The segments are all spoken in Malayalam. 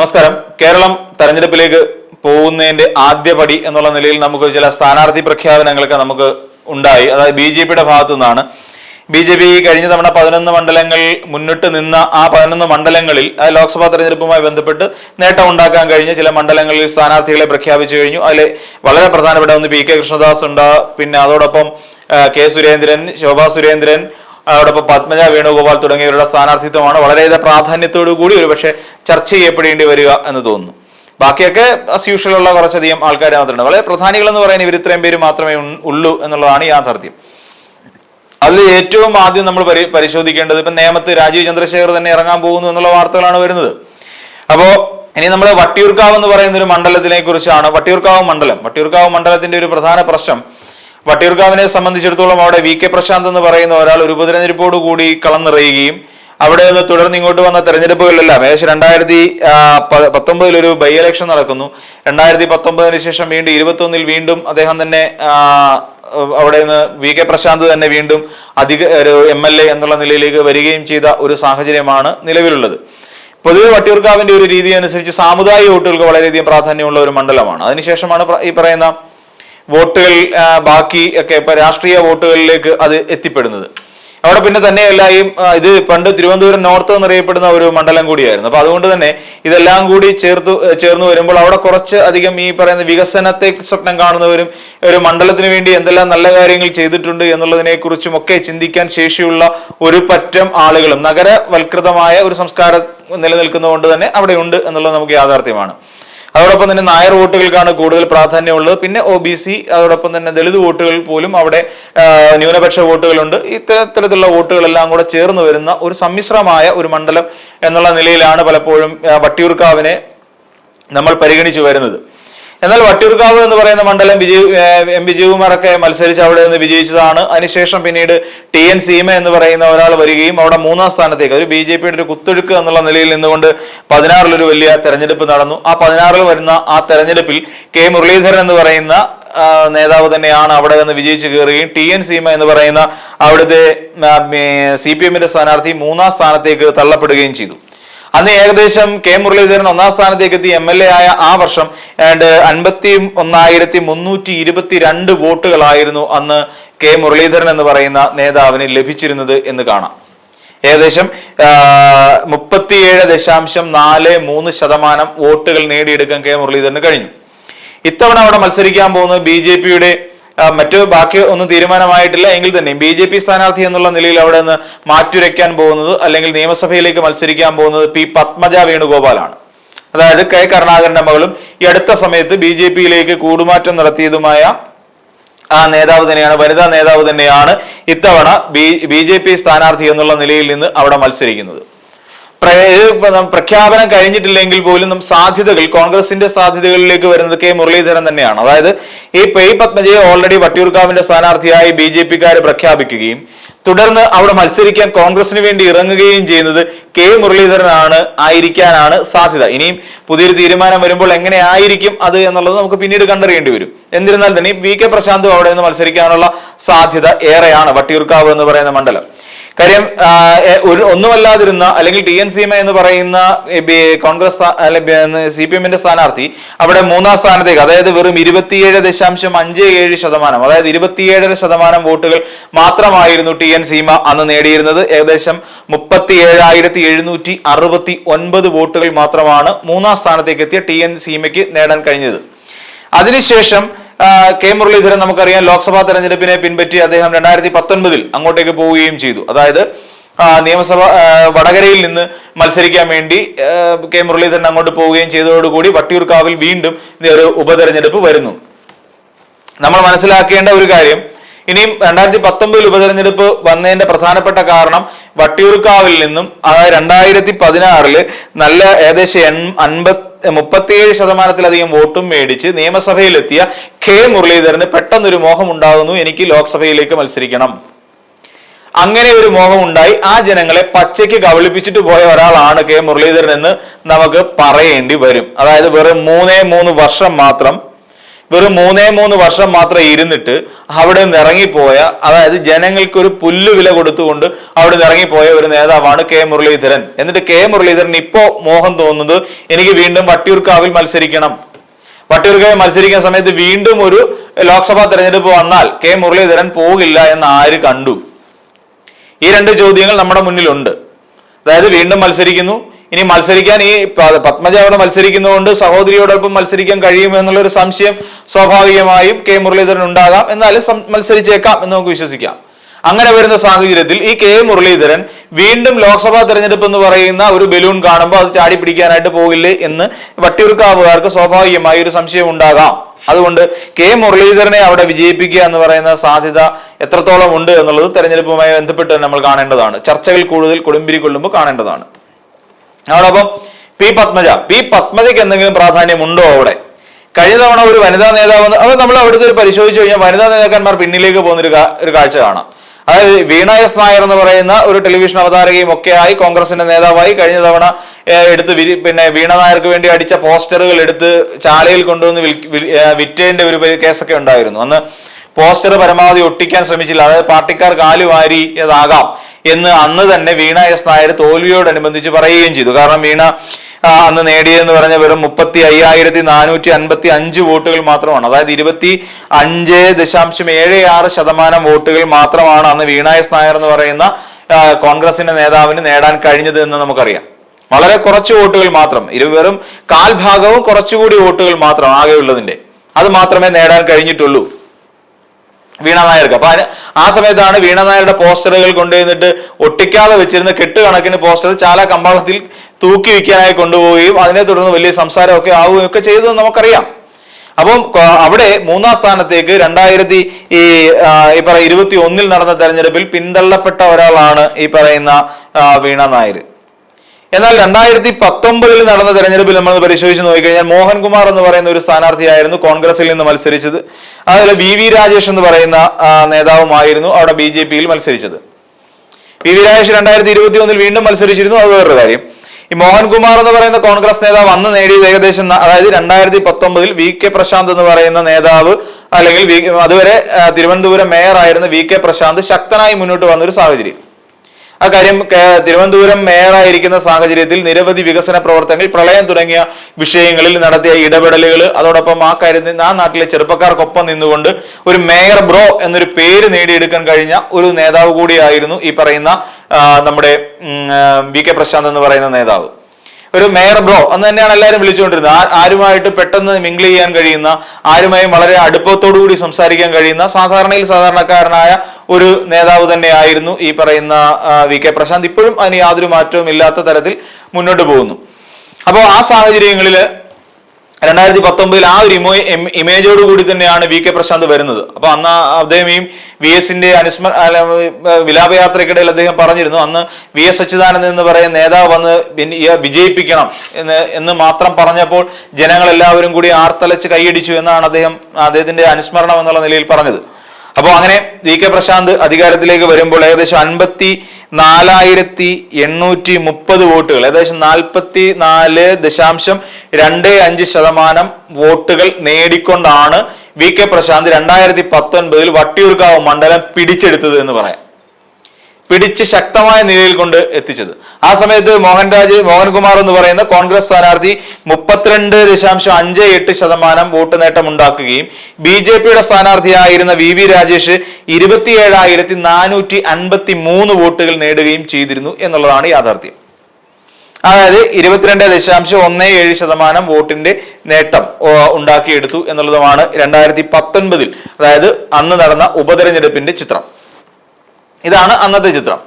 നമസ്കാരം. കേരളം തെരഞ്ഞെടുപ്പിലേക്ക് പോകുന്നതിന്റെ ആദ്യ പടി എന്നുള്ള നിലയിൽ നമുക്ക് ചില സ്ഥാനാർത്ഥി പ്രഖ്യാപനങ്ങളൊക്കെ നമുക്ക് ഉണ്ടായി. അതായത് ബി ജെ പിയുടെ ഭാഗത്തു നിന്നാണ് ബി ജെ പി കഴിഞ്ഞ തവണ പതിനൊന്ന് മണ്ഡലങ്ങൾ മുന്നിട്ട് നിന്ന ആ പതിനൊന്ന് മണ്ഡലങ്ങളിൽ ലോക്സഭാ തെരഞ്ഞെടുപ്പുമായി ബന്ധപ്പെട്ട് നേട്ടം ഉണ്ടാക്കാൻ കഴിഞ്ഞ ചില മണ്ഡലങ്ങളിൽ സ്ഥാനാർത്ഥികളെ പ്രഖ്യാപിച്ചു കഴിഞ്ഞു. അതിൽ വളരെ പ്രധാനപ്പെട്ട ഒന്ന് പി കെ കൃഷ്ണദാസ് ഉണ്ട്. പിന്നെ അതോടൊപ്പം കെ സുരേന്ദ്രൻ ശോഭാ സുരേന്ദ്രൻ അതോടൊപ്പം പത്മജ വേണുഗോപാൽ തുടങ്ങിയവരുടെ സ്ഥാനാർത്ഥിത്വമാണ് വളരെയേറെ പ്രാധാന്യത്തോടു കൂടി ഒരു പക്ഷേ ചർച്ച ചെയ്യപ്പെടേണ്ടി വരിക എന്ന് തോന്നുന്നു. ബാക്കിയൊക്കെ അസ് ഉള്ള കുറച്ചധികം ആൾക്കാർ മാത്രമുണ്ട് വളരെ പ്രധാനികൾ എന്ന് പറയുന്ന ഇവർ ഇത്രയും പേര് മാത്രമേ ഉള്ളൂ എന്നുള്ളതാണ് യാഥാർത്ഥ്യം. അതിൽ ഏറ്റവും ആദ്യം നമ്മൾ പരി പരിശോധിക്കേണ്ടത് ഇപ്പം നേമത്ത് രാജീവ് ചന്ദ്രശേഖർ തന്നെ ഇറങ്ങാൻ പോകുന്നു എന്നുള്ള വാർത്തകളാണ് വരുന്നത്. അപ്പോൾ ഇനി നമ്മൾ വട്ടിയൂർക്കാവ് എന്ന് പറയുന്ന ഒരു മണ്ഡലത്തിനെ കുറിച്ചാണ് വട്ടിയൂർക്കാവ് മണ്ഡലം. വട്ടിയൂർക്കാവ് മണ്ഡലത്തിന്റെ ഒരു പ്രധാന പ്രശ്നം വട്ടിയൂർക്കാവിനെ സംബന്ധിച്ചിടത്തോളം അവിടെ വി കെ പ്രശാന്ത് എന്ന് പറയുന്ന ഒരാൾ ഒരു ഉപതെരഞ്ഞെടുപ്പോട് കൂടി കളം നിറയുകയും അവിടെ നിന്ന് തുടർന്ന് ഇങ്ങോട്ട് വന്ന തെരഞ്ഞെടുപ്പുകളിലെല്ലാം ഏകദേശം രണ്ടായിരത്തി പത്തൊമ്പതിൽ ഒരു ബൈ ഇലക്ഷൻ നടക്കുന്നു. രണ്ടായിരത്തി പത്തൊമ്പതിന് ശേഷം വീണ്ടും ഇരുപത്തി ഒന്നിൽ വീണ്ടും അദ്ദേഹം തന്നെ അവിടെ നിന്ന് വി കെ പ്രശാന്ത് തന്നെ വീണ്ടും അധിക ഒരു എം എൽ എ എന്നുള്ള നിലയിലേക്ക് വരികയും ചെയ്ത ഒരു സാഹചര്യമാണ് നിലവിലുള്ളത്. പൊതുവെ വട്ടിയൂർക്കാവിന്റെ ഒരു രീതി അനുസരിച്ച് സാമുദായിക വോട്ടുകൾക്ക് വളരെയധികം പ്രാധാന്യമുള്ള ഒരു മണ്ഡലമാണ്. അതിനുശേഷമാണ് ഈ പറയുന്ന വോട്ടുകൾ ബാക്കി ഒക്കെ ഇപ്പൊ രാഷ്ട്രീയ വോട്ടുകളിലേക്ക് അത് എത്തിപ്പെടുന്നത്. അവിടെ പിന്നെ തന്നെയല്ല ഈ ഇത് പണ്ട് തിരുവനന്തപുരം നോർത്ത് എന്നറിയപ്പെടുന്ന ഒരു മണ്ഡലം കൂടിയായിരുന്നു. അപ്പൊ അതുകൊണ്ട് തന്നെ ഇതെല്ലാം കൂടി ചേർത്ത് ചേർന്ന് വരുമ്പോൾ അവിടെ കുറച്ച് അധികം ഈ പറയുന്ന വികസനത്തെ സ്വപ്നം കാണുന്നവരും ഒരു മണ്ഡലത്തിന് വേണ്ടി എന്തെല്ലാം നല്ല കാര്യങ്ങൾ ചെയ്തിട്ടുണ്ട് എന്നുള്ളതിനെ കുറിച്ചും ഒക്കെ ചിന്തിക്കാൻ ശേഷിയുള്ള ഒരു പറ്റം ആളുകളും നഗരവൽകൃതമായ ഒരു സംസ്കാരം നിലനിൽക്കുന്നതുകൊണ്ട് തന്നെ അവിടെ ഉണ്ട് എന്നുള്ളത് നമുക്ക് യാഥാർത്ഥ്യമാണ്. അതോടൊപ്പം തന്നെ നായർ വോട്ടുകൾക്കാണ് കൂടുതൽ പ്രാധാന്യമുള്ളത്. പിന്നെ ഒ ബി സി അതോടൊപ്പം തന്നെ ദളിത് വോട്ടുകൾ പോലും അവിടെ ന്യൂനപക്ഷ വോട്ടുകളുണ്ട്. ഇത്തരത്തിലുള്ള വോട്ടുകളെല്ലാം കൂടെ ചേർന്ന് വരുന്ന ഒരു സമ്മിശ്രമായ ഒരു മണ്ഡലം എന്നുള്ള നിലയിലാണ് പലപ്പോഴും വട്ടിയൂർക്കാവിനെ നമ്മൾ പരിഗണിച്ചു വരുന്നത്. എന്നാൽ വട്ടിയൂർക്കാവ് എന്ന് പറയുന്ന മണ്ഡലം വിജയ് എം വിജയകുമാറൊക്കെ മത്സരിച്ച് അവിടെ നിന്ന് വിജയിച്ചതാണ്. അതിനുശേഷം പിന്നീട് ടി എൻ സീമ എന്ന് പറയുന്ന ഒരാൾ വരികയും അവിടെ മൂന്നാം സ്ഥാനത്തേക്ക് ഒരു ബി ജെ പിയുടെ ഒരു കുത്തൊഴുക്ക് എന്നുള്ള നിലയിൽ നിന്നുകൊണ്ട് പതിനാറിലൊരു വലിയ തെരഞ്ഞെടുപ്പ് നടന്നു. ആ പതിനാറിൽ വരുന്ന ആ തെരഞ്ഞെടുപ്പിൽ കെ മുരളീധരൻ എന്ന് പറയുന്ന നേതാവ് തന്നെയാണ് അവിടെ നിന്ന് വിജയിച്ചു കയറുകയും ടി എൻ സീമ എന്ന് പറയുന്ന അവിടുത്തെ സി പി എമ്മിന്റെ സ്ഥാനാർത്ഥി മൂന്നാം സ്ഥാനത്തേക്ക് തള്ളപ്പെടുകയും ചെയ്തു. അന്ന് ഏകദേശം കെ മുരളീധരൻ ഒന്നാം സ്ഥാനത്തേക്ക് എത്തി എം എൽ എ ആയ ആ വർഷം അൻപത്തി ഒന്നായിരത്തി മുന്നൂറ്റി ഇരുപത്തി രണ്ട് വോട്ടുകളായിരുന്നു അന്ന് കെ മുരളീധരൻ എന്ന് പറയുന്ന നേതാവിന് ലഭിച്ചിരുന്നത് എന്ന് കാണാം. ഏകദേശം മുപ്പത്തിയേഴ് ദശാംശം നാല് മൂന്ന് ശതമാനം വോട്ടുകൾ നേടിയെടുക്കാൻ കെ മുരളീധരന് കഴിഞ്ഞു. ഇത്തവണ അവിടെ മത്സരിക്കാൻ പോകുന്നത് ബി ജെ പിയുടെ മറ്റു ബാക്കി ഒന്നും തീരുമാനമായിട്ടില്ല. എങ്കിൽ തന്നെ ബി ജെ പി സ്ഥാനാർത്ഥി എന്നുള്ള നിലയിൽ അവിടെ നിന്ന് മാറ്റുരയ്ക്കാൻ പോകുന്നത് അല്ലെങ്കിൽ നിയമസഭയിലേക്ക് മത്സരിക്കാൻ പോകുന്നത് പി പത്മജ വേണുഗോപാലാണ്. അതായത് കെ കരുണാകരന്റെ മകളും ഈ അടുത്ത സമയത്ത് ബി ജെ പിയിലേക്ക് കൂടുമാറ്റം നടത്തിയതുമായ ആ നേതാവ് തന്നെയാണ് വനിതാ നേതാവ് തന്നെയാണ് ഇത്തവണ ബി ബി ജെ പി സ്ഥാനാർത്ഥി എന്നുള്ള നിലയിൽ നിന്ന് അവിടെ മത്സരിക്കുന്നത്. പ്രഖ്യാപനം കഴിഞ്ഞിട്ടില്ലെങ്കിൽ പോലും സാധ്യതകൾ കോൺഗ്രസിന്റെ സാധ്യതകളിലേക്ക് വരുന്നത് കെ മുരളീധരൻ തന്നെയാണ്. അതായത് ഈ പെയ് പത്മജയെ ഓൾറെഡി വട്ടിയൂർക്കാവിന്റെ സ്ഥാനാർത്ഥിയായി ബി ജെ പ്രഖ്യാപിക്കുകയും തുടർന്ന് അവിടെ മത്സരിക്കാൻ കോൺഗ്രസിന് വേണ്ടി ഇറങ്ങുകയും ചെയ്യുന്നത് കെ മുരളീധരനാണ് ആയിരിക്കാനാണ് സാധ്യത. ഇനിയും പുതിയൊരു തീരുമാനം വരുമ്പോൾ എങ്ങനെയായിരിക്കും അത് എന്നുള്ളത് നമുക്ക് പിന്നീട് കണ്ടറിയേണ്ടി വരും. എന്നിരുന്നാൽ തന്നെ വി കെ പ്രശാന്തും അവിടെ നിന്ന് മത്സരിക്കാനുള്ള സാധ്യത ഏറെയാണ് വട്ടിയൂർക്കാവ് എന്ന് പറയുന്ന മണ്ഡലം. കാര്യം ഒരു ഒന്നുമല്ലാതിരുന്ന അല്ലെങ്കിൽ ടി എൻ സീമ എന്ന് പറയുന്ന കോൺഗ്രസ് സി പി എമ്മിന്റെ സ്ഥാനാർത്ഥി അവിടെ മൂന്നാം സ്ഥാനത്തേക്ക് അതായത് വെറും ഇരുപത്തിയേഴ് ദശാംശം അഞ്ച് ഏഴ് ശതമാനം അതായത് ഇരുപത്തിയേഴര ശതമാനം വോട്ടുകൾ മാത്രമായിരുന്നു ടി എൻ സീമ അന്ന് നേടിയിരുന്നത്. ഏകദേശം മുപ്പത്തി ഏഴായിരത്തി എഴുന്നൂറ്റി അറുപത്തി ഒൻപത് വോട്ടുകൾ മാത്രമാണ് മൂന്നാം സ്ഥാനത്തേക്ക് എത്തിയ ടി എൻ സീമയ്ക്ക് നേടാൻ കഴിഞ്ഞത്. അതിനുശേഷം കെ മുരളീധരൻ നമുക്കറിയാം ലോക്സഭാ തെരഞ്ഞെടുപ്പിനെ പിൻപറ്റി അദ്ദേഹം രണ്ടായിരത്തി പത്തൊൻപതിൽ അങ്ങോട്ടേക്ക് പോവുകയും ചെയ്തു. അതായത് നിയമസഭ വടകരയിൽ നിന്ന് മത്സരിക്കാൻ വേണ്ടി കെ മുരളീധരൻ അങ്ങോട്ട് പോവുകയും ചെയ്തതോടുകൂടി വട്ടിയൂർക്കാവിൽ വീണ്ടും ഒരു ഉപതെരഞ്ഞെടുപ്പ് വരുന്നു. നമ്മൾ മനസ്സിലാക്കേണ്ട ഒരു കാര്യം ഇനിയും രണ്ടായിരത്തി പത്തൊമ്പതിൽ ഉപതെരഞ്ഞെടുപ്പ് വന്നതിന്റെ പ്രധാനപ്പെട്ട കാരണം വട്ടിയൂർക്കാവിൽ നിന്നും അതായത് രണ്ടായിരത്തി പതിനാറിൽ നല്ല ഏകദേശം എൺ- അൻപത് മുപ്പത്തിയേഴ് ശതമാനത്തിലധികം വോട്ടും മേടിച്ച് നിയമസഭയിലെത്തിയ കെ മുരളീധരന് പെട്ടെന്നൊരു മോഹം ഉണ്ടാകുന്നു എനിക്ക് ലോക്സഭയിലേക്ക് മത്സരിക്കണം. അങ്ങനെ ഒരു മോഹം ഉണ്ടായി ആ ജനങ്ങളെ പച്ചയ്ക്ക് കബളിപ്പിച്ചിട്ട് പോയ ഒരാളാണ് കെ മുരളീധരൻ എന്ന് നമുക്ക് പറയേണ്ടി വരും. അതായത് വെറും മൂന്നേ മൂന്ന് വർഷം മാത്രം വെറും മൂന്നേ മൂന്ന് വർഷം മാത്രം ഇരുന്നിട്ട് അവിടെ നിന്ന് ഇറങ്ങിപ്പോയ അതായത് ജനങ്ങൾക്ക് ഒരു പുല്ല് വില കൊടുത്തുകൊണ്ട് അവിടെ നിന്ന് ഇറങ്ങിപ്പോയ ഒരു നേതാവാണ് കെ മുരളീധരൻ. എന്നിട്ട് കെ മുരളീധരൻ ഇപ്പോ മോഹം തോന്നുന്നത് എനിക്ക് വീണ്ടും വട്ടിയൂർക്കാവിൽ മത്സരിക്കണം. വട്ടിയൂർക്കാവിൽ മത്സരിക്കുന്ന സമയത്ത് വീണ്ടും ഒരു ലോക്സഭാ തെരഞ്ഞെടുപ്പ് വന്നാൽ കെ മുരളീധരൻ പോകില്ല എന്ന് ആര് കണ്ടു? ഈ രണ്ട് ചോദ്യങ്ങൾ നമ്മുടെ മുന്നിലുണ്ട്. അതായത് വീണ്ടും മത്സരിക്കുന്നു. ഇനി മത്സരിക്കാൻ ഈ പത്മജ അവിടെ മത്സരിക്കുന്നതുകൊണ്ട് സഹോദരിയോടൊപ്പം മത്സരിക്കാൻ കഴിയുമെന്നുള്ള എന്നുള്ളൊരു സംശയം സ്വാഭാവികമായും കെ മുരളീധരൻ ഉണ്ടാകാം. എന്നാലും മത്സരിച്ചേക്കാം എന്ന് നമുക്ക് വിശ്വസിക്കാം. അങ്ങനെ വരുന്ന സാഹചര്യത്തിൽ ഈ കെ മുരളീധരൻ വീണ്ടും ലോക്സഭാ തെരഞ്ഞെടുപ്പ് എന്ന് പറയുന്ന ഒരു ബലൂൺ കാണുമ്പോൾ അത് ചാടി പിടിക്കാനായിട്ട് പോകില്ലേ എന്ന് വട്ടിയൂർക്കാവുകാർക്ക് സ്വാഭാവികമായി ഒരു സംശയം ഉണ്ടാകാം. അതുകൊണ്ട് കെ മുരളീധരനെ അവിടെ വിജയിപ്പിക്കുക എന്ന് പറയുന്ന സാധ്യത എത്രത്തോളം ഉണ്ട് എന്നുള്ളത് തെരഞ്ഞെടുപ്പുമായി ബന്ധപ്പെട്ട് നമ്മൾ കാണേണ്ടതാണ്. ചർച്ചകൾ കൂടുതൽ കൊടുമ്പിരി കൊള്ളുമ്പോൾ കാണേണ്ടതാണ്. അതോടൊപ്പം പി പത്മജ പി പത്മജയ്ക്ക് എന്തെങ്കിലും പ്രാധാന്യമുണ്ടോ അവിടെ? കഴിഞ്ഞ തവണ ഒരു വനിതാ നേതാവ് അത് നമ്മൾ അവിടുത്തെ ഒരു പരിശോധിച്ചു കഴിഞ്ഞാൽ വനിതാ നേതാക്കന്മാർ പിന്നിലേക്ക് പോകുന്ന ഒരു ഒരു കാഴ്ച കാണാം. അതായത് വീണ എസ് നായർ എന്ന് പറയുന്ന ഒരു ടെലിവിഷൻ അവതാരകയും ഒക്കെ ആയി കോൺഗ്രസിന്റെ നേതാവായി കഴിഞ്ഞ തവണ എടുത്ത് പിന്നെ വീണ നായർക്ക് വേണ്ടി അടിച്ച പോസ്റ്ററുകൾ എടുത്ത് ചാലയിൽ കൊണ്ടുവന്ന് വിറ്റേന്റെ ഒരു കേസൊക്കെ ഉണ്ടായിരുന്നു. അന്ന് പോസ്റ്റർ പരമാവധി ഒട്ടിക്കാൻ ശ്രമിച്ചില്ല. അതായത് പാർട്ടിക്കാർ കാലുവാരിയതാകാം എന്ന് അന്ന് തന്നെ വീണ എസ് നായർ തോൽവിയോടനുബന്ധിച്ച് പറയുകയും ചെയ്തു. കാരണം വീണ അന്ന് നേടിയതെന്ന് പറഞ്ഞ വെറും മുപ്പത്തി അയ്യായിരത്തി നാനൂറ്റി അൻപത്തി അഞ്ച് വോട്ടുകൾ മാത്രമാണ്. അതായത് ഇരുപത്തി അഞ്ച് ദശാംശം ഏഴ് ആറ് ശതമാനം വോട്ടുകൾ മാത്രമാണ് അന്ന് വീണ എസ് നായർ എന്ന് പറയുന്ന കോൺഗ്രസിന്റെ നേതാവിന് നേടാൻ കഴിഞ്ഞത് എന്ന് നമുക്കറിയാം. വളരെ കുറച്ച് വോട്ടുകൾ മാത്രം. ഇരു വെറും കാൽഭാഗവും കുറച്ചുകൂടി വോട്ടുകൾ മാത്രം ആകെയുള്ളതിന്റെ. അത് മാത്രമേ നേടാൻ കഴിഞ്ഞിട്ടുള്ളൂ. വീണ നായർക്ക്. അപ്പൊ ആ സമയത്താണ് വീണ നായരുടെ പോസ്റ്ററുകൾ കൊണ്ടുവന്നിട്ട് ഒട്ടിക്കാതെ വെച്ചിരുന്ന കെട്ടുകണക്കിന് പോസ്റ്റർ ചാല കമ്പാളത്തിൽ തൂക്കി വയ്ക്കാനായി കൊണ്ടുപോവുകയും അതിനെ തുടർന്ന് വലിയ സംസാരമൊക്കെ ആവുകയും ഒക്കെ ചെയ്തത് നമുക്കറിയാം. അപ്പം അവിടെ മൂന്നാം സ്ഥാനത്തേക്ക് രണ്ടായിരത്തി ഈ ഈ പറ ഇരുപത്തി ഒന്നിൽ നടന്ന തെരഞ്ഞെടുപ്പിൽ പിന്തള്ളപ്പെട്ട ഒരാളാണ് ഈ പറയുന്ന വീണ നായർ. എന്നാൽ രണ്ടായിരത്തി പത്തൊമ്പതിൽ നടന്ന തെരഞ്ഞെടുപ്പിൽ നമ്മൾ പരിശോധിച്ച് നോക്കിക്കഴിഞ്ഞാൽ മോഹൻകുമാർ എന്ന് പറയുന്ന ഒരു സ്ഥാനാർത്ഥിയായിരുന്നു കോൺഗ്രസിൽ നിന്ന് മത്സരിച്ചത്. അതുപോലെ വി വി രാജേഷ് എന്ന് പറയുന്ന നേതാവുമായിരുന്നു അവിടെ ബി ജെ പിയിൽ മത്സരിച്ചത്. വി വി രാജേഷ് രണ്ടായിരത്തി ഇരുപത്തി ഒന്നിൽ വീണ്ടും മത്സരിച്ചിരുന്നു. അത് വേറൊരു കാര്യം. ഈ മോഹൻകുമാർ എന്ന് പറയുന്ന കോൺഗ്രസ് നേതാവ് അന്ന് നേടിയത് ഏകദേശം അതായത് രണ്ടായിരത്തി പത്തൊമ്പതിൽ വി കെ പ്രശാന്ത് എന്ന് പറയുന്ന നേതാവ് അല്ലെങ്കിൽ അതുവരെ തിരുവനന്തപുരം മേയർ ആയിരുന്ന വി കെ പ്രശാന്ത് ശക്തനായി മുന്നോട്ട് വന്ന ഒരു സാഹചര്യം. ആ കാര്യം തിരുവനന്തപുരം മേയറായിരിക്കുന്ന സാഹചര്യത്തിൽ നിരവധി വികസന പ്രവർത്തനങ്ങൾ പ്രളയം തുടങ്ങിയ വിഷയങ്ങളിൽ നടത്തിയ ഇടപെടലുകൾ അതോടൊപ്പം ആ കാര്യത്തിൽ ആ നാട്ടിലെ ചെറുപ്പക്കാർക്കൊപ്പം നിന്നുകൊണ്ട് ഒരു മേയർ ബ്രോ എന്നൊരു പേര് നേടിയെടുക്കാൻ കഴിഞ്ഞ ഒരു നേതാവ് കൂടിയായിരുന്നു ഈ പറയുന്ന നമ്മുടെ വി കെ പ്രശാന്ത് എന്ന് പറയുന്ന നേതാവ്. ഒരു മേയർ ബ്രോ എന്ന് തന്നെയാണ് എല്ലാവരും വിളിച്ചുകൊണ്ടിരുന്നത്. ആരുമായിട്ട് പെട്ടെന്ന് മിങ്കിൾ ചെയ്യാൻ കഴിയുന്ന ആരുമായും വളരെ കൂടി സംസാരിക്കാൻ കഴിയുന്ന സാധാരണയിൽ സാധാരണക്കാരനായ ഒരു നേതാവ് തന്നെയായിരുന്നു ഈ പറയുന്ന വി കെ പ്രശാന്ത്. ഇപ്പോഴും അതിന് യാതൊരു മാറ്റവും ഇല്ലാത്ത തരത്തിൽ മുന്നോട്ട് പോകുന്നു. അപ്പോൾ ആ സാഹചര്യങ്ങളിൽ രണ്ടായിരത്തി പത്തൊമ്പതിൽ ആ ഒരു ഇമോ ഇമേജോട് കൂടി തന്നെയാണ് വി കെ പ്രശാന്ത് വരുന്നത്. അപ്പൊ അന്ന് അദ്ദേഹം ഈ വി എസിന്റെ അനുസ്മ വിലാപയാത്രയ്ക്കിടയിൽ അദ്ദേഹം പറഞ്ഞിരുന്നു അന്ന് വി എസ് അച്യുതാനന്ദൻ എന്ന് പറയുന്ന നേതാവ് വന്ന് വിജയിപ്പിക്കണം എന്ന് എന്ന് മാത്രം പറഞ്ഞപ്പോൾ ജനങ്ങൾ എല്ലാവരും കൂടി ആർത്തലച്ച് കൈയടിച്ചു എന്നാണ് അദ്ദേഹം അദ്ദേഹത്തിന്റെ അനുസ്മരണം എന്നുള്ള നിലയിൽ പറഞ്ഞത്. അപ്പോൾ അങ്ങനെ വി കെ പ്രശാന്ത് അധികാരത്തിലേക്ക് വരുമ്പോൾ ഏകദേശം അൻപത്തി നാലായിരത്തി എണ്ണൂറ്റി മുപ്പത് വോട്ടുകൾ ഏകദേശം നാൽപ്പത്തി നാല് ദശാംശം രണ്ട് അഞ്ച് ശതമാനം വോട്ടുകൾ നേടിക്കൊണ്ടാണ് വി കെ പ്രശാന്ത് രണ്ടായിരത്തി പത്തൊൻപതിൽ വട്ടിയൂർക്കാവ് മണ്ഡലം പിടിച്ചെടുത്തത് എന്ന് പറയാം. പിടിച്ച് ശക്തമായ നിലയിൽ കൊണ്ട് എത്തിച്ചത്. ആ സമയത്ത് മോഹൻരാജ് മോഹൻകുമാർ എന്ന് പറയുന്ന കോൺഗ്രസ് സ്ഥാനാർത്ഥി മുപ്പത്തിരണ്ട് ദശാംശം അഞ്ച് എട്ട് ശതമാനം വോട്ട് നേട്ടം ഉണ്ടാക്കുകയും ബി ജെ പിയുടെ സ്ഥാനാർത്ഥിയായിരുന്ന വി വി രാജേഷ് ഇരുപത്തിയേഴായിരത്തി നാനൂറ്റി അൻപത്തി മൂന്ന് വോട്ടുകൾ നേടുകയും ചെയ്തിരുന്നു എന്നുള്ളതാണ് യാഥാർത്ഥ്യം. അതായത് ഇരുപത്തിരണ്ട് ദശാംശം ഒന്ന് ഏഴ് ശതമാനം വോട്ടിന്റെ നേട്ടം ഉണ്ടാക്കിയെടുത്തു എന്നുള്ളതുമാണ് രണ്ടായിരത്തി പത്തൊൻപതിൽ അതായത് അന്ന് നടന്ന ഉപതെരഞ്ഞെടുപ്പിന്റെ ചിത്രം. ഇതാണ് അന്നത്തെ ചിത്രം.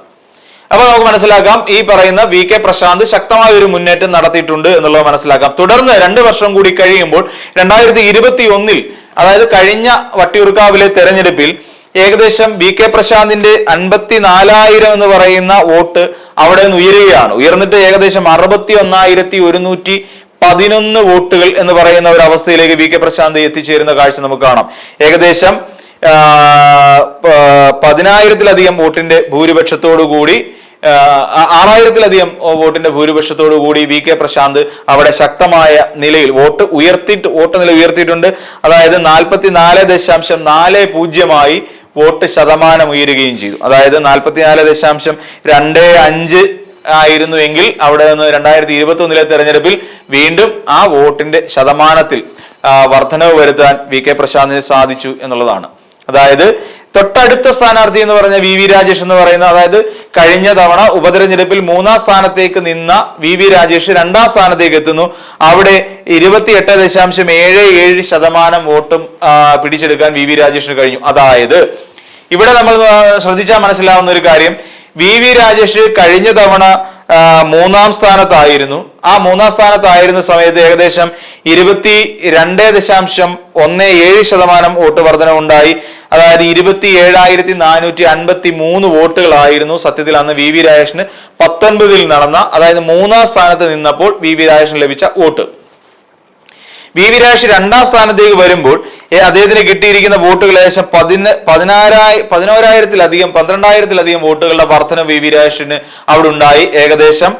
അപ്പൊ നമുക്ക് മനസ്സിലാക്കാം ഈ പറയുന്ന വി കെ പ്രശാന്ത് ശക്തമായ ഒരു മുന്നേറ്റം നടത്തിയിട്ടുണ്ട് എന്നുള്ളത് മനസ്സിലാക്കാം. തുടർന്ന് രണ്ട് വർഷം കൂടി കഴിയുമ്പോൾ രണ്ടായിരത്തി ഇരുപത്തി ഒന്നിൽ അതായത് കഴിഞ്ഞ വട്ടിയൂർക്കാവിലെ തെരഞ്ഞെടുപ്പിൽ ഏകദേശം വി കെ പ്രശാന്തിന്റെ അൻപത്തി നാലായിരം എന്ന് പറയുന്ന വോട്ട് അവിടെ നിന്ന് ഉയരുകയാണ്. ഉയർന്നിട്ട് ഏകദേശം അറുപത്തി ഒന്നായിരത്തി ഒരുന്നൂറ്റി പതിനൊന്ന് വോട്ടുകൾ എന്ന് പറയുന്ന ഒരു അവസ്ഥയിലേക്ക് വി കെ പ്രശാന്ത് എത്തിച്ചേരുന്ന കാഴ്ച നമുക്ക് കാണാം. ഏകദേശം പതിനായിരത്തിലധികം വോട്ടിന്റെ ഭൂരിപക്ഷത്തോടു കൂടി ആറായിരത്തിലധികം വോട്ടിന്റെ ഭൂരിപക്ഷത്തോടു കൂടി വി കെ പ്രശാന്ത് അവിടെ ശക്തമായ നിലയിൽ വോട്ട് ഉയർത്തിട്ട് വോട്ട് നില ഉയർത്തിയിട്ടുണ്ട്. അതായത് നാൽപ്പത്തിനാല് ദശാംശം നാല് പൂജ്യമായി വോട്ട് ശതമാനം ഉയരുകയും ചെയ്തു. അതായത് നാൽപ്പത്തിനാല് ദശാംശം രണ്ട് അഞ്ച് ആയിരുന്നു എങ്കിൽ അവിടെ നിന്ന് രണ്ടായിരത്തി ഇരുപത്തി ഒന്നിലെ തെരഞ്ഞെടുപ്പിൽ വീണ്ടും ആ വോട്ടിന്റെ ശതമാനത്തിൽ വർധനവ് വരുത്താൻ വി കെ പ്രശാന്തിന് സാധിച്ചു എന്നുള്ളതാണ്. അതായത് തൊട്ടടുത്ത സ്ഥാനാർത്ഥി എന്ന് പറഞ്ഞ വി വി രാജേഷ് എന്ന് പറയുന്ന അതായത് കഴിഞ്ഞ തവണ ഉപതെരഞ്ഞെടുപ്പിൽ മൂന്നാം സ്ഥാനത്തേക്ക് നിന്ന വി വി രാജേഷ് രണ്ടാം സ്ഥാനത്തേക്ക് എത്തുന്നു. അവിടെ ഇരുപത്തിയെട്ട് ദശാംശം ഏഴ് ഏഴ് ശതമാനം വോട്ടും പിടിച്ചെടുക്കാൻ വി വി രാജേഷിന് കഴിഞ്ഞു. അതായത് ഇവിടെ നമ്മൾ ശ്രദ്ധിച്ചാൽ മനസ്സിലാവുന്ന ഒരു കാര്യം. വി വി രാജേഷ് കഴിഞ്ഞ തവണ മൂന്നാം സ്ഥാനത്തായിരുന്നു. ആ മൂന്നാം സ്ഥാനത്തായിരുന്ന സമയത്ത് ഏകദേശം ഇരുപത്തി രണ്ട് ദശാംശം ഒന്ന് ഏഴ് ശതമാനം വോട്ട് വർധന ഉണ്ടായി അതായത് ഇരുപത്തി ഏഴായിരത്തി നാനൂറ്റി അൻപത്തി മൂന്ന് വോട്ടുകളായിരുന്നു സത്യത്തിൽ അന്ന് വി വി രാജേഷിന് പത്തൊൻപതിൽ നടന്ന അതായത് മൂന്നാം സ്ഥാനത്ത് നിന്നപ്പോൾ വി വി രാജേഷിന് ലഭിച്ച വോട്ട്. വി വി രാജേഷ് രണ്ടാം സ്ഥാനത്തേക്ക് വരുമ്പോൾ അദ്ദേഹത്തിന് കിട്ടിയിരിക്കുന്ന വോട്ടുകൾ ഏകദേശം പതിന പതിനാറായി പതിനോരായിരത്തിലധികം പന്ത്രണ്ടായിരത്തിലധികം വോട്ടുകളുടെ വർധന വി വി രാജേഷിന് അവിടെ ഉണ്ടായി. ഏകദേശം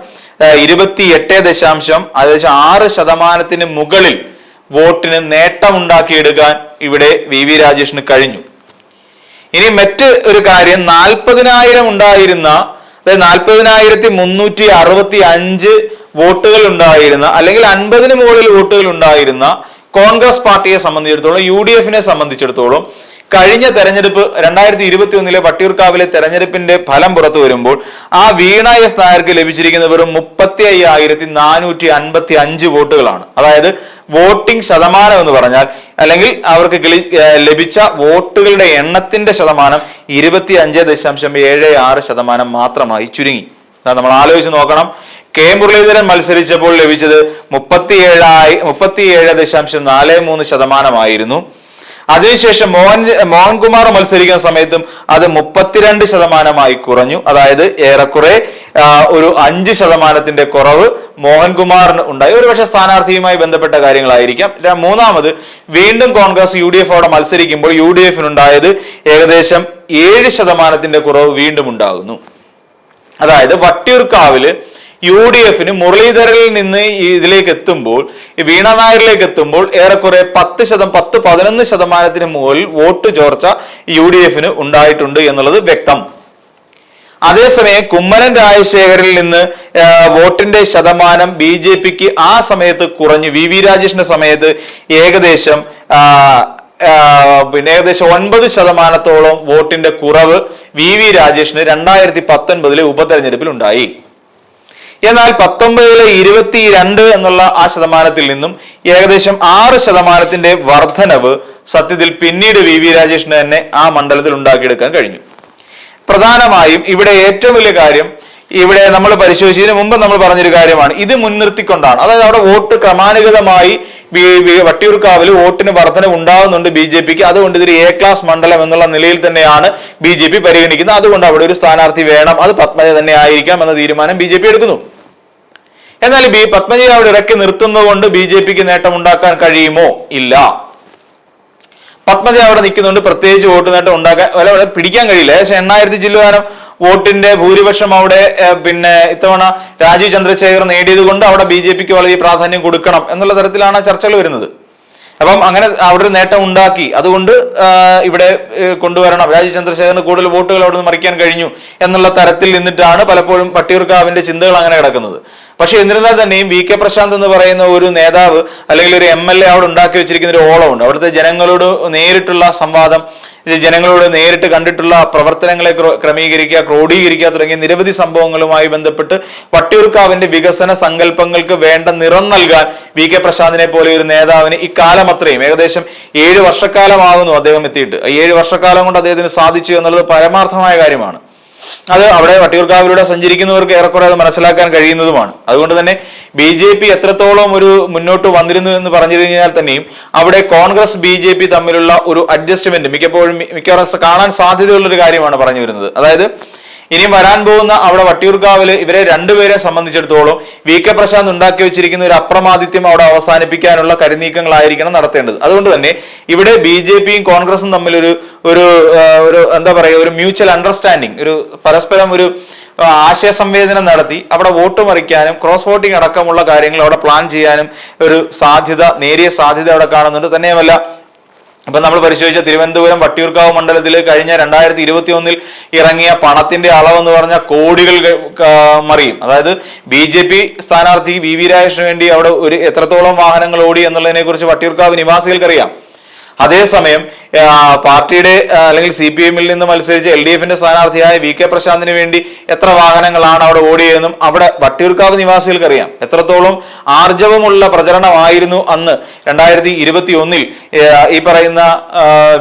ഇരുപത്തി എട്ട് ദശാംശം ഏകദേശം ആറ് ശതമാനത്തിന് മുകളിൽ വോട്ടിന് നേട്ടമുണ്ടാക്കിയെടുക്കാൻ ഇവിടെ വി വി രാജേഷിന് കഴിഞ്ഞു. ഇനി മറ്റ് ഒരു കാര്യം നാൽപ്പതിനായിരം ഉണ്ടായിരുന്ന അതായത് നാൽപ്പതിനായിരത്തി മുന്നൂറ്റി അറുപത്തി അഞ്ച് വോട്ടുകൾ ഉണ്ടായിരുന്ന അല്ലെങ്കിൽ അൻപതിന് മുകളിൽ വോട്ടുകൾ ഉണ്ടായിരുന്ന കോൺഗ്രസ് പാർട്ടിയെ സംബന്ധിച്ചിടത്തോളം യു ഡി എഫിനെ സംബന്ധിച്ചിടത്തോളം കഴിഞ്ഞ തെരഞ്ഞെടുപ്പ് രണ്ടായിരത്തി ഇരുപത്തി ഒന്നിലെ വട്ടിയൂർക്കാവിലെ തെരഞ്ഞെടുപ്പിന്റെ ഫലം പുറത്തു വരുമ്പോൾ ആ വീണ എസ് നായർക്ക് ലഭിച്ചിരിക്കുന്ന മുപ്പത്തി അയ്യായിരത്തി നാനൂറ്റി അൻപത്തി അഞ്ച് വോട്ടുകളാണ്. അതായത് വോട്ടിംഗ് ശതമാനം എന്ന് പറഞ്ഞാൽ അല്ലെങ്കിൽ അവർക്ക് ലഭിച്ച വോട്ടുകളുടെ എണ്ണത്തിന്റെ ശതമാനം ഇരുപത്തി അഞ്ച് ദശാംശം ഏഴ് ആറ് ശതമാനം മാത്രമായി ചുരുങ്ങി. നമ്മൾ ആലോചിച്ച് നോക്കണം. കെ മുരളീധരൻ മത്സരിച്ചപ്പോൾ ലഭിച്ചത് മുപ്പത്തിയേഴായി മുപ്പത്തിയേഴ് ദശാംശം നാല് മൂന്ന് ശതമാനമായിരുന്നു. അതിനുശേഷം മോഹൻ മോഹൻകുമാർ മത്സരിക്കുന്ന സമയത്തും അത് മുപ്പത്തിരണ്ട് ശതമാനമായി കുറഞ്ഞു. അതായത് ഏറെക്കുറെ ഒരു അഞ്ച് ശതമാനത്തിന്റെ കുറവ് മോഹൻകുമാറിന് ഉണ്ടായി. ഒരുപക്ഷെ സ്ഥാനാർത്ഥിയുമായി ബന്ധപ്പെട്ട കാര്യങ്ങളായിരിക്കാം. മൂന്നാമത് വീണ്ടും കോൺഗ്രസ് യു ഡി എഫ് അവിടെ മത്സരിക്കുമ്പോൾ യു ഡി എഫിനുണ്ടായത് ഏകദേശം ഏഴ് ശതമാനത്തിന്റെ കുറവ് വീണ്ടും ഉണ്ടാകുന്നു. അതായത് വട്ടിയൂർക്കാവിൽ യു ഡി എഫിന് മുരളീധരനിൽ നിന്ന് ഇതിലേക്ക് എത്തുമ്പോൾ വീണ നായരിലേക്ക് എത്തുമ്പോൾ ഏറെക്കുറെ പത്ത് ശതം പത്ത് പതിനൊന്ന് ശതമാനത്തിന് മുകളിൽ വോട്ട് ചോർച്ച യു ഡി എഫിന് ഉണ്ടായിട്ടുണ്ട് എന്നുള്ളത് വ്യക്തം. അതേസമയം കുമ്മനം രാജശേഖരിൽ നിന്ന് വോട്ടിന്റെ ശതമാനം ബി ജെ പിക്ക് ആ സമയത്ത് കുറഞ്ഞു. വി വി രാജേഷിന്റെ സമയത്ത് ഏകദേശം പിന്നെ ഏകദേശം ഒൻപത് ശതമാനത്തോളം വോട്ടിന്റെ കുറവ് വി വി രാജേഷിന് രണ്ടായിരത്തി പത്തൊൻപതിലെ ഉപതെരഞ്ഞെടുപ്പിൽ ഉണ്ടായി. എന്നാൽ പത്തൊമ്പതിലെ ഇരുപത്തി രണ്ട് എന്നുള്ള ആ ശതമാനത്തിൽ നിന്നും ഏകദേശം ആറ് ശതമാനത്തിന്റെ വർധനവ് സത്യത്തിൽ പിന്നീട് വി വി രാജേഷിന് തന്നെ ആ മണ്ഡലത്തിൽ ഉണ്ടാക്കിയെടുക്കാൻ കഴിഞ്ഞു. പ്രധാനമായും ഇവിടെ ഏറ്റവും വലിയ കാര്യം ഇവിടെ നമ്മൾ പരിശോധിച്ചതിന് മുമ്പ് നമ്മൾ പറഞ്ഞൊരു കാര്യമാണ്. ഇത് മുൻനിർത്തിക്കൊണ്ടാണ്. അതായത് അവിടെ വോട്ട് ക്രമാനുഗതമായി വട്ടിയൂർക്കാവിൽ വോട്ടിന് വർധന ഉണ്ടാകുന്നുണ്ട് ബി ജെ പിക്ക്. അതുകൊണ്ട് ഇതൊരു എ ക്ലാസ് മണ്ഡലം എന്നുള്ള നിലയിൽ തന്നെയാണ് ബി ജെ പി പരിഗണിക്കുന്നത്. അതുകൊണ്ട് അവിടെ ഒരു സ്ഥാനാർത്ഥി വേണം. അത് പത്മജ തന്നെ ആയിരിക്കാം എന്ന തീരുമാനം ബി ജെ പി എടുക്കുന്നു. എന്നാൽ ബി പത്മജയെ അവിടെ ഇറക്കി നിർത്തുന്നതുകൊണ്ട് ബി ജെ പിക്ക് നേട്ടം ഉണ്ടാക്കാൻ കഴിയുമോ? ഇല്ല. പത്മജ അവിടെ നിൽക്കുന്നുണ്ട്. പ്രത്യേകിച്ച് വോട്ട് നേട്ടം ഉണ്ടാക്കാൻ അല്ല അവിടെ പിടിക്കാൻ കഴിയില്ല. ഏകദേശം എണ്ണായിരത്തി ചില്ലുവാനം വോട്ടിന്റെ ഭൂരിപക്ഷം അവിടെ പിന്നെ ഇത്തവണ രാജീവ് ചന്ദ്രശേഖർ നേടിയത് കൊണ്ട് അവിടെ ബി ജെ പിക്ക് വളരെ പ്രാധാന്യം കൊടുക്കണം എന്നുള്ള തരത്തിലാണ് ചർച്ചകൾ വരുന്നത്. അപ്പം അങ്ങനെ അവിടെ ഒരു നേട്ടം ഉണ്ടാക്കി. അതുകൊണ്ട് ഇവിടെ കൊണ്ടുവരണം. രാജീവ് ചന്ദ്രശേഖറിന് കൂടുതൽ വോട്ടുകൾ അവിടെ നിന്ന് മറിക്കാൻ കഴിഞ്ഞു എന്നുള്ള തരത്തിൽ നിന്നിട്ടാണ് പലപ്പോഴും പട്ടിയൂർക്കാവിന്റെ ചിന്തകൾ അങ്ങനെ കിടക്കുന്നത്. പക്ഷെ എന്നിരുന്നാൽ തന്നെയും വി കെ പ്രശാന്ത് എന്ന് പറയുന്ന ഒരു നേതാവ് അല്ലെങ്കിൽ ഒരു എം എൽ എ അവിടെ ഉണ്ടാക്കി വെച്ചിരിക്കുന്ന ഒരു ഓളമുണ്ട്. അവിടുത്തെ ജനങ്ങളോട് നേരിട്ടുള്ള സംവാദം ജനങ്ങളോട് നേരിട്ട് കണ്ടിട്ടുള്ള പ്രവർത്തനങ്ങളെ ക്രോ- ക്രമീകരിക്കുക ക്രോഡീകരിക്കുക തുടങ്ങിയ നിരവധി സംഭവങ്ങളുമായി ബന്ധപ്പെട്ട് വട്ടിയൂർക്കാവിന്റെ വികസന സങ്കല്പങ്ങൾക്ക് വേണ്ട നിറം നൽകാൻ വി കെ പ്രശാന്തിനെ പോലെ ഒരു നേതാവിന് ഇക്കാലം അത്രയും. ഏകദേശം ഏഴ് വർഷക്കാലമാകുന്നു അദ്ദേഹം എത്തിയിട്ട്. ഏഴ് വർഷക്കാലം കൊണ്ട് അദ്ദേഹത്തിന് സാധിച്ചു എന്നുള്ളത് പരമാർത്ഥമായ കാര്യമാണ്. അത് അവിടെ വട്ടിയൂർക്കാവിലൂടെ സഞ്ചരിക്കുന്നവർക്ക് ഏറെക്കുറെ അത് മനസ്സിലാക്കാൻ കഴിയുന്നതുമാണ്. അതുകൊണ്ട് തന്നെ ബി ജെ പി എത്രത്തോളം ഒരു മുന്നോട്ട് വന്നിരുന്നു എന്ന് പറഞ്ഞു കഴിഞ്ഞാൽ തന്നെയും അവിടെ കോൺഗ്രസ് ബി ജെ പി തമ്മിലുള്ള ഒരു അഡ്ജസ്റ്റ്മെന്റ് മിക്കപ്പോഴും മിക്കവാറും കാണാൻ സാധ്യതയുള്ള ഒരു കാര്യമാണ് പറഞ്ഞു വരുന്നത്. അതായത് ഇനിയും വരാൻ പോകുന്ന അവിടെ വട്ടിയൂർക്കാവിൽ ഇവരെ രണ്ടുപേരെ സംബന്ധിച്ചിടത്തോളം വി കെ പ്രശാന്ത് ഉണ്ടാക്കി വെച്ചിരിക്കുന്ന ഒരു അപ്രമാദിത്യം അവിടെ അവസാനിപ്പിക്കാനുള്ള കരുനീക്കങ്ങളായിരിക്കണം നടത്തേണ്ടത്. അതുകൊണ്ട് തന്നെ ഇവിടെ ബി ജെ പിയും കോൺഗ്രസും തമ്മിൽ ഒരു ഒരു എന്താ പറയുക ഒരു മ്യൂച്വൽ അണ്ടർസ്റ്റാൻഡിങ് ഒരു പരസ്പരം ഒരു ആശയ സംവേദനം നടത്തി അവിടെ വോട്ട് മറിക്കാനും ക്രോസ് വോട്ടിംഗ് അടക്കമുള്ള കാര്യങ്ങൾ അവിടെ പ്ലാൻ ചെയ്യാനും ഒരു സാധ്യത നേരിയ സാധ്യത അവിടെ കാണുന്നുണ്ട്. തന്നെയുമല്ല ഇപ്പൊ നമ്മൾ പരിശോധിച്ച തിരുവനന്തപുരം വട്ടിയൂർക്കാവ് മണ്ഡലത്തിൽ കഴിഞ്ഞ രണ്ടായിരത്തി ഇരുപത്തി ഒന്നിൽ ഇറങ്ങിയ പണത്തിന്റെ അളവെന്ന് പറഞ്ഞ കോടികൾ മറിയും. അതായത് ബി ജെ പി സ്ഥാനാർത്ഥി വി വി രാജേഷിന് വേണ്ടി അവിടെ ഒരു എത്രത്തോളം വാഹനങ്ങൾ ഓടി എന്നുള്ളതിനെ കുറിച്ച് വട്ടിയൂർക്കാവ് നിവാസികൾക്കറിയാം. അതേസമയം പാർട്ടിയുടെ അല്ലെങ്കിൽ സി പി എമ്മിൽ നിന്ന് മത്സരിച്ച് എൽ ഡി എഫിന്റെ സ്ഥാനാർത്ഥിയായ വി കെ പ്രശാന്തിന് വേണ്ടി എത്ര വാഹനങ്ങളാണ് അവിടെ ഓടിയതെന്നും അവിടെ വട്ടിയൂർക്കാവ് നിവാസികൾക്ക് അറിയാം എത്രത്തോളം ആർജവമുള്ള പ്രചരണമായിരുന്നു അന്ന് രണ്ടായിരത്തി ഇരുപത്തി ഒന്നിൽ ഈ പറയുന്ന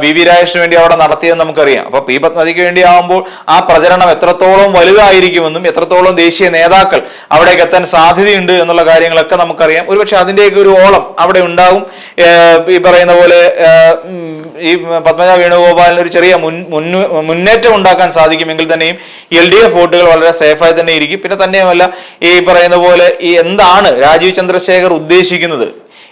വി വി രാജേഷിന് വേണ്ടി അവിടെ നടത്തിയെന്ന് നമുക്കറിയാം. അപ്പൊ പി പത്മതിക്ക് വേണ്ടി ആവുമ്പോൾ ആ പ്രചരണം എത്രത്തോളം വലുതായിരിക്കുമെന്നും എത്രത്തോളം ദേശീയ നേതാക്കൾ അവിടേക്ക് എത്താൻ സാധ്യതയുണ്ട് എന്നുള്ള കാര്യങ്ങളൊക്കെ നമുക്കറിയാം. ഒരുപക്ഷെ അതിന്റെയൊക്കെ ഒരു ഓളം അവിടെ ഉണ്ടാവും. ഈ പറയുന്ന പോലെ ഈ പത്മജ വേണുഗോപാലിന് ഒരു ചെറിയ മുന്നേറ്റം ഉണ്ടാക്കാൻ സാധിക്കുമെങ്കിൽ തന്നെയും എൽ ഡി എഫ് വോട്ടുകൾ വളരെ സേഫായി തന്നെ ഇരിക്കും. പിന്നെ തന്നെയുമല്ല ഈ പറയുന്ന പോലെ ഈ എന്താണ് രാജീവ് ചന്ദ്രശേഖർ ഉദ്ദേശിക്കുന്നത്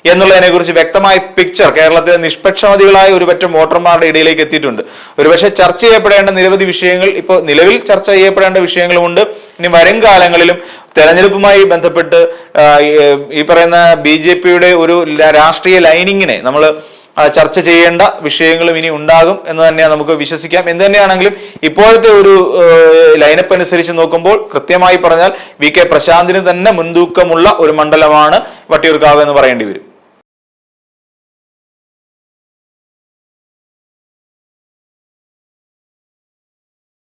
എന്നുള്ളതിനെ കുറിച്ച് വ്യക്തമായ പിക്ചർ കേരളത്തിലെ നിഷ്പക്ഷമതികളായ ഒരു പറ്റം വോട്ടർമാരുടെ ഇടയിലേക്ക് എത്തിയിട്ടുണ്ട്. ഒരുപക്ഷെ ചർച്ച ചെയ്യപ്പെടേണ്ട നിരവധി വിഷയങ്ങൾ ഇപ്പോൾ നിലവിൽ ചർച്ച ചെയ്യപ്പെടേണ്ട വിഷയങ്ങളുമുണ്ട്. ഇനി വരും കാലങ്ങളിലും തെരഞ്ഞെടുപ്പുമായി ബന്ധപ്പെട്ട് ഈ- പറയുന്ന ബി ജെ പിയുടെ ഒരു രാഷ്ട്രീയ ലൈനിങ്ങിനെ നമ്മൾ ചർച്ച ചെയ്യേണ്ട വിഷയങ്ങളും ഇനി ഉണ്ടാകും എന്ന് തന്നെയാണ് നമുക്ക് വിശ്വസിക്കാം. എന്ത് തന്നെയാണെങ്കിലും ഇപ്പോഴത്തെ ഒരു ലൈനപ്പ് അനുസരിച്ച് നോക്കുമ്പോൾ കൃത്യമായി പറഞ്ഞാൽ വി കെ പ്രശാന്തിന് തന്നെ മുൻതൂക്കമുള്ള ഒരു മണ്ഡലമാണ് വട്ടിയൂർക്കാവ് എന്ന് പറയേണ്ടി വരും.